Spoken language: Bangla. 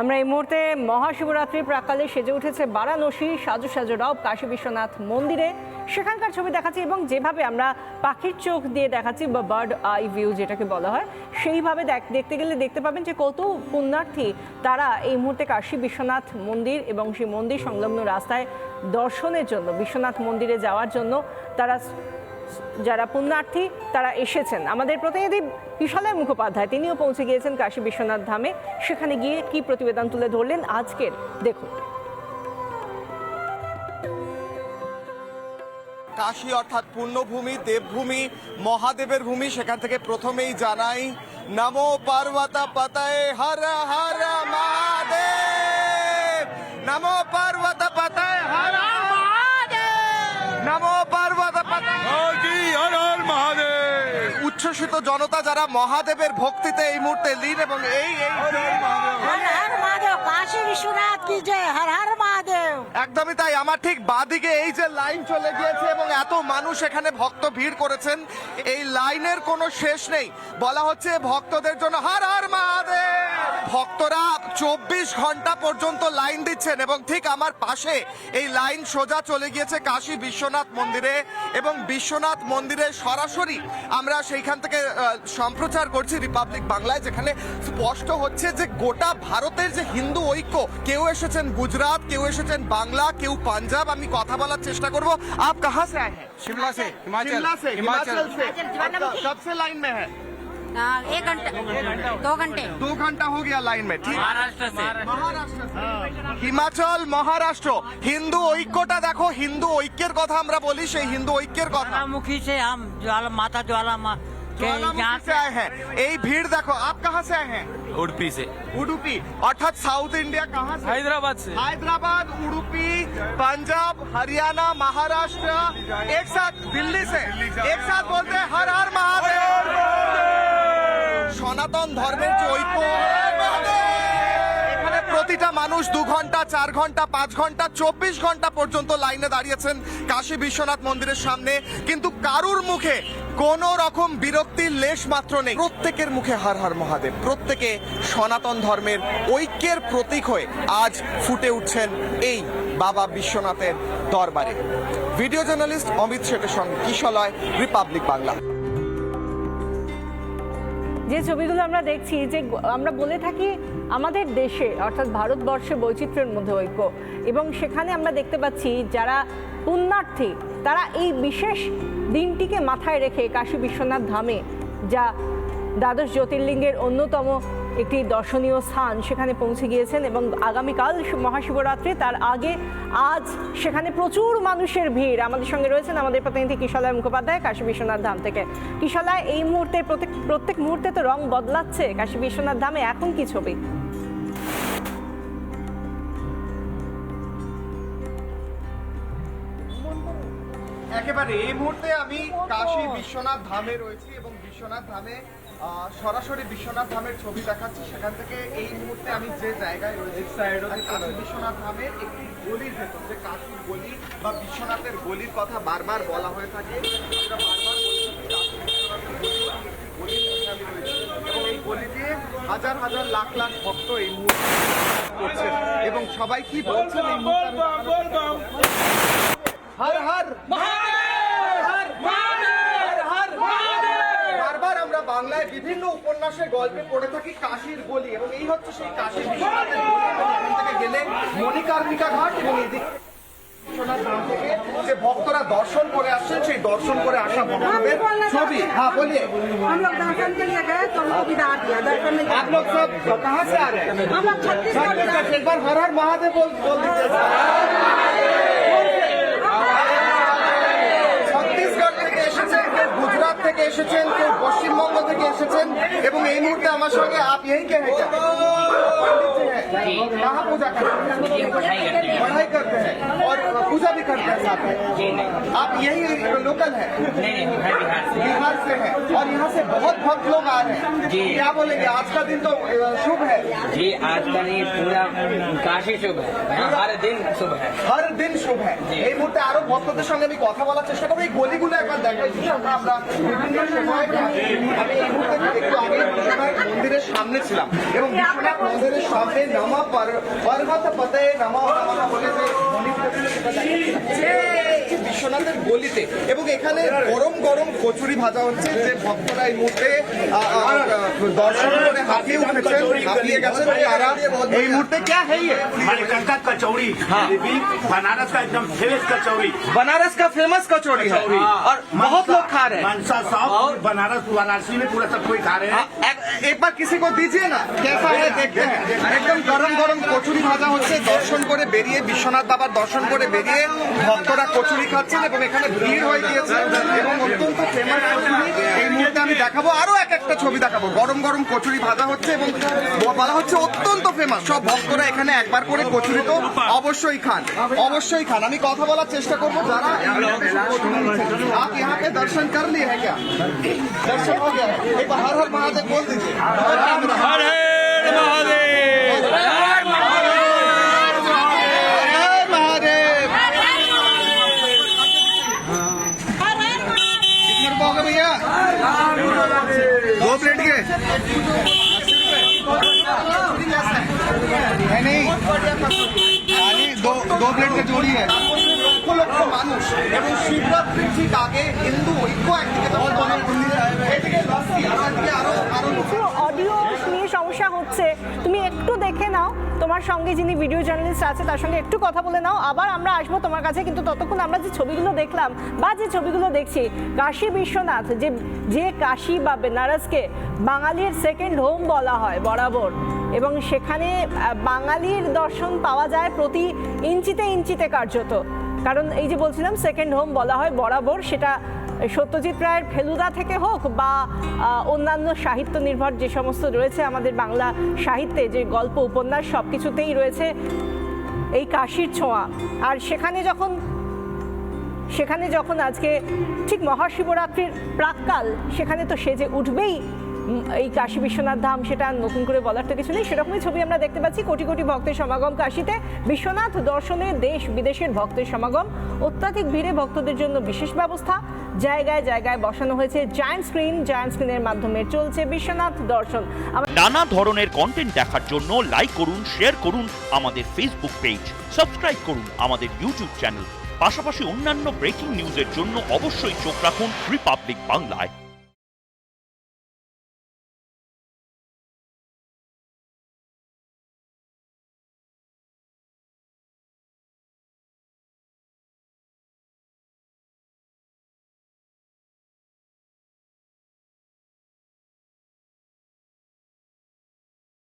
আমরা এই মুহূর্তে মহাশিবরাত্রির প্রাকালে সেজে উঠেছে বারাণসী সাজু সাজু রব কাশী বিশ্বনাথ মন্দিরে। সেখানকার ছবি দেখাচ্ছি এবং যেভাবে আমরা পাখির চোখ দিয়ে দেখাচ্ছি বা বার্ড আই ভিউ যেটাকে বলা হয়, সেইভাবে দেখ- দেখতে গেলে দেখতে পাবেন যে কত পুণ্যার্থী তারা এই মুহূর্তে কাশী বিশ্বনাথ মন্দির এবং সেই মন্দির সংলগ্ন রাস্তায় দর্শনের জন্য, বিশ্বনাথ মন্দিরে যাওয়ার জন্য তারা যারা পুণ্যার্থী, তারা এসেছেন। আমাদের প্রতিনিধি বিশালের মুখোপাধ্যায়, তিনিও পৌঁছে গিয়েছেন কাশী বিশ্বনাথ ধামে। সেখানে গিয়ে কি প্রতিবেদন তুলে ধরলেন? আজকের দেখুন। কাশী অর্থাৎ পুণ্যভূমি দেবভূমি, মহাদেবের ভূমি, সেখান থেকে প্রথমেই জানাই, নমো পার্বতা পতায়ে হর হর মহাদেব! নমো পার্বতা পতায়ে হর মহাদেব! নমো পার্বতা পতায়ে হর হর মহাদেব উচ্ছ্বসিত জনতা যারা মহাদেবের ভক্তিতে এই মুহূর্তে লীন এবং এই হর হর মাধব কাশী বিশ্বনাথ, কি যে হর হর একদমই তাই, আমার ঠিক বাদিকে এই যে লাইন চলে গিয়েছে এবং এত মানুষ এখানে ভক্ত ভিড় করেছেন, এই লাইনের কোনো শেষ নেই। বলা হচ্ছে ভক্তদের জন্য হার হার মহাদেব। ভক্তরা চব্বিশ ঘণ্টা পর্যন্ত লাইন দিচ্ছেন এবং ঠিক আমার পাশে এই লাইন সোজা চলে গিয়েছে কাশী বিশ্বনাথ মন্দিরে এবং বিশ্বনাথ মন্দিরে সরাসরি আমরা সেইখান থেকে সম্প্রচার করছি রিপাবলিক বাংলায় যেখানে স্পষ্ট হচ্ছে যে গোটা ভারতের যে হিন্দু ঐক্য, কেউ এসেছেন গুজরাট, কেউ এসে এসেছেন বাংলা কেউ পাঞ্জাব আমি কথা বলার চেষ্টা করব আপ কাহা से आए हैं शिमला से हिमाचल शिमला से हिमाचल से हिमाचल से। कब से लाइन में है हाँ, एक घंटे दो घंटे दो घंटा हो गया लाइन में ठीक महाराष्ट्र से মহারাষ্ট্র হিমাচল মহারাষ্ট্র হিন্দু ঐক্যটা দেখো হিন্দু ঐক্যের কথা আমরা বলি সেই হিন্দু ঐক্যের কথা ज्वालामुखी से हम ज्वाला माता ज्वाला माँ के यहाँ ज्वालामुखी से आए हैं এই ভিড় দেখো आप कहाँ से आए हैं उड़पी से उडुपी अर्थात साउथ इंडिया कहाँ से हैदराबाद से हैदराबाद उडुपी पंजाब हरियाणा महाराष्ट्र एक साथ दिल्ली से एक साथ बोलते हैं हर हर महादेव সনাতন ধর্মের যে ঐক্য এখানে প্রতিটা মানুষ দু ঘন্টা চার ঘন্টা পাঁচ ঘন্টা চব্বিশ ঘন্টা পর্যন্ত লাইনে দাঁড়িয়েছেন কাশী বিশ্বনাথ মন্দিরের সামনে কিন্তু কারুর মুখে কোন রকম বিরক্তির লেশ মাত্র নেই। প্রত্যেকের মুখে হর হর মহাদেব। প্রত্যেকে সনাতন ধর্মের ঐক্যের প্রতীক হয়ে আজ ফুটে উঠছেন এই বাবা বিশ্বনাথের দরবারে। ভিডিও জার্নালিস্ট অমিত শেঠের সঙ্গে কিশলয় রিপাবলিক বাংলা। যে ছবিগুলো আমরা দেখছি, যে আমরা বলে থাকি আমাদের দেশে, অর্থাৎ ভারতবর্ষে বৈচিত্র্যের মধ্যে ঐক্য। এবং সেখানে আমরা দেখতে পাচ্ছি যারা পুণ্যার্থী, তারা এই বিশেষ দিনটিকে মাথায় রেখে কাশী বিশ্বনাথ ধামে, যা দ্বাদশ জ্যোতির্লিঙ্গের অন্যতম একটি দর্শনীয় স্থান, সেখানে পৌঁছে গিয়েছেন এবং আগামীকাল মহাশিবরাত্রি তার আগে আজ সেখানে প্রচুর মানুষের ভিড়। আমাদের সঙ্গে রয়েছেন আমাদের প্রতিনিধি কিশলয় মুখোপাধ্যায়, কাশী বিশ্বনাথ ধাম থেকে। কিশলয়, এই মুহূর্তে প্রত্যেক প্রত্যেক মুহূর্তে তো রং বদলাচ্ছে। কাশী বিশ্বনাথ ধামে এখন কি ছবি? একেবারে এই মুহূর্তে আমি কাশী বিশ্বনাথ ধামে রয়েছি এবং বিশ্বনাথ ধামে সরাসরি বিশ্বনাথ ধামের ছবি দেখাচ্ছি। সেখান থেকে এই মুহূর্তে আমি যে জায়গায় রয়েছি কাশী বিশ্বনাথ ধামের একটি গলির ভেতর যে কাশীর গলি বা বিশ্বনাথের গলির কথা বারবার বলা হয়ে থাকে বারবার কাশী। এবং এই গলি দিয়ে হাজার হাজার লাখ লাখ ভক্ত এই মুহূর্তে করছেন এবং সবাই কি বলছেন এই মুহূর্তে হর হর বারবার আমরা বাংলায় বিভিন্ন উপন্যাসে গল্পে পড়ে থাকি কাশির গলি এবং এই হচ্ছে সেই কাশির থেকে গেলে মণিকার্মিকা ঘাট এবং এদিক যে ভক্তরা দর্শন করে আসছেন সেই দর্শন করে আসা ভক্তদের ছবি। হ্যাঁ বলিয়ে। हम लोग दर्शन থেকে এসেছেন কেউ পশ্চিমবঙ্গ থেকে এসেছেন এবং এই মুহূর্তে আমার সঙ্গে আপ ইয়েই কেন कहाँ पूजा करते हैं पढ़ाई करते हैं और पूजा भी करते हैं साथ में आप यही लोकल है बिहार से हैं और यहाँ से से बहुत भक्त लोग आ रहे हैं जी। क्या बोलेंगे आज का दिन तो अ, शुभ है जी आज का नहीं पूरा काशी शुभ है यहाँ हर दिन शुभ है হর দিন শুভ হ্যাঁ এই মুহূর্তে আরো ভক্তদের সঙ্গে আমি কথা বলার চেষ্টা করবো এই গলিগুলো একবার দেখাই বিশ্বনাথ আমরা বিভিন্ন সময় আমি এই মুহূর্তে একটু আগে বিশ্বনাথ মন্দিরের সামনে ছিলাম এবং বিশ্বনাথ মন্দিরের সামনে নামা পর- পর্বত পতে নামা নামা বলে যে ধ্বনি উঠেছিল সেটা দেখা যাচ্ছে। বিশ্বনাথের গলিতে এবং এখানে গরম গরম কচুরি ভাজা হচ্ছে যে ভক্তরা এই মুহূর্তে আ, আ, আ, দর্শন করে হাঁপিয়ে উঠেছেন হাঁপিয়ে গেছেন তারা এই মুহূর্তে কে है ये मणिकंका कचौड़ी बनारस का एकदम फेमस कचौड़ी बनारस का फेमस कचौड़ी है और बहुत लोग खा रहे हैं मनसा साउथ बनारस वाराणसी में पूरा सब कोई खा रहे हैं এক- एक बार किसी को दीजिए ना कैसा है देखते हैं একদম গরম গরম কচুরি ভাজা হচ্ছে দর্শন করে বেরিয়ে বিশ্বনাথ বাবার দর্শন করে বেরিয়ে ভক্তরা কচুরি খাচ্ছেন এবং এখানে ভিড় হয়ে গিয়েছে এবং অত্যন্ত ফেমাস কচুরি এই মুহূর্তে আমি দেখাবো আরো এক একটা ছবি দেখাবো গরম গরম কচুরি ভাজা হচ্ছে এবং বলা হচ্ছে অত্যন্ত ফেমাস সব ভক্তরা এখানে একবার করে কচুরি তো অবশ্যই খান অবশ্যই খান আমি কথা বলার চেষ্টা করবো যারা এই মুহূর্তে সব কচুরি নিচ্ছেন। आप यहाँ पे दर्शन कर लिए हैं क्या दर्शन हो गया है एक बार हर हर महादेव बोल दीजिए हर हर हर हर महादेव हर महादेव कितने रुपए हो गए भैया दो प्लेट के नहीं नहीं खाली दो दो प्लेट का जोड़ी है লক্ষ লক্ষ মানুষ এবং শিবরাত্রির ঠিক আগে হিন্দু ঐক্য একদিকে যখন জনম মন্দিরে এদিকে লস্যি আর একদিকে আরো সমস্যা হচ্ছে। তুমি একটু দেখে নাও। তোমার সঙ্গে যিনি ভিডিও জার্নালিস্ট আছে, তার সঙ্গে একটু কথা বলে নাও। আবার আমরা আসব তোমার কাছে, কিন্তু ততক্ষণ আমরা যে ছবিগুলো দেখলাম বা যে ছবিগুলো দেখছি, কাশী বিশ্বনাথ, যে যে কাশী বা বেনারসকে বাঙালির সেকেন্ড হোম বলা হয়, বরাবর। এবং সেখানে বাঙালির দর্শন পাওয়া যায় প্রতি ইঞ্চিতে ইঞ্চিতে কার্যত। কারণ এই যে বলছিলাম সেকেন্ড হোম বলা হয়, বরাবর সেটা সত্যজিৎ রায়ের ফেলুদা থেকে হোক বা অন্যান্য সাহিত্য নির্ভর যে সমস্ত রয়েছে আমাদের বাংলা সাহিত্যে, যে গল্প, উপন্যাস সব কিছুতেই রয়েছে এই কাশির ছোঁয়া। আর সেখানে যখন সেখানে যখন আজকে ঠিক মহাশিবরাত্রির প্রাককাল, সেখানে তো সেজে উঠবেই এই কাশী বিশ্বনাথ ধাম সেটা নতুন করে বলার তো কিছু নেই। সেরকমই ছবি আমরা দেখতে পাচ্ছি কোটি কোটি ভক্তের সমাগম কাশীতে। বিশ্বনাথ দর্শনে দেশ বিদেশের ভক্তের সমাগম। অত্যাধিক ভিড়ে ভক্তদের জন্য বিশেষ ব্যবস্থা। জায়গায় জায়গায় বসানো হয়েছে জায়ান্ট স্ক্রিন জায়ান্ট স্ক্রিনের মাধ্যমে চলছে বিশ্বনাথ দর্শন। নানা ধরনের কন্টেন্ট দেখার জন্য লাইক করুন শেয়ার করুন আমাদের ফেসবুক পেজ সাবস্ক্রাইব করুন আমাদের ইউটিউব চ্যানেল পাশাপাশি অন্যান্য ব্রেকিং নিউজের জন্য অবশ্যই চোখ রাখুন রিপাবলিক বাংলায়